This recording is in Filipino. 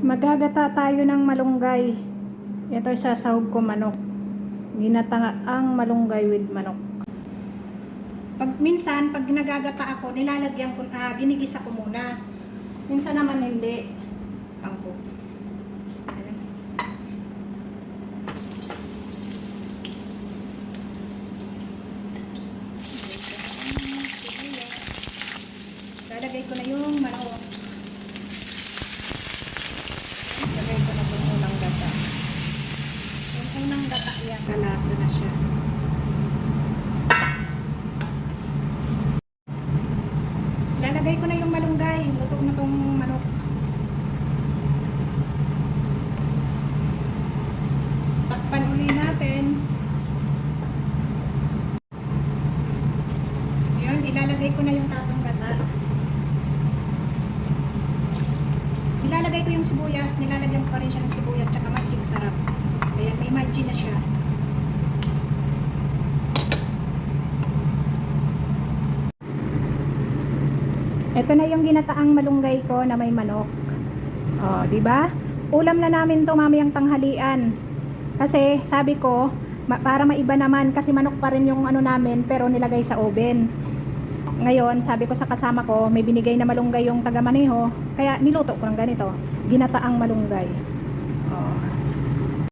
Magagata tayo ng malunggay. Ito ay sasahog ko manok. Ginata ang malunggay with manok. Pag minsan pag nagagata ako, nilalagyan ko ah, ginigisa ko muna. Minsan naman hindi. Pangko. Lalagay ko na yung manok. Lagay ko na yung unang gata. Yung unang gata yan, kalasa na siya. Lalagay ko na yung malunggay. Luto na tong manok. Takpan uli natin. Yun, ilalagay ko na yung tatong gata. Nilalagay ko yung sibuyas, nilalagyan ko pa rin siya ng sibuyas tsaka magic sarap. Kaya may na siya. Ito na yung ginataang malunggay ko na may manok. Oh, di ba? Ulam na namin to mamayang tanghalian. Kasi sabi ko, ma- para maiba naman kasi manok pa rin yung ano namin pero nilagay sa oven. Ngayon, sabi ko sa kasama ko, may binigay na malunggay yung taga Maneho, kaya niluto ko ng ganito, ginataang malunggay. Oh.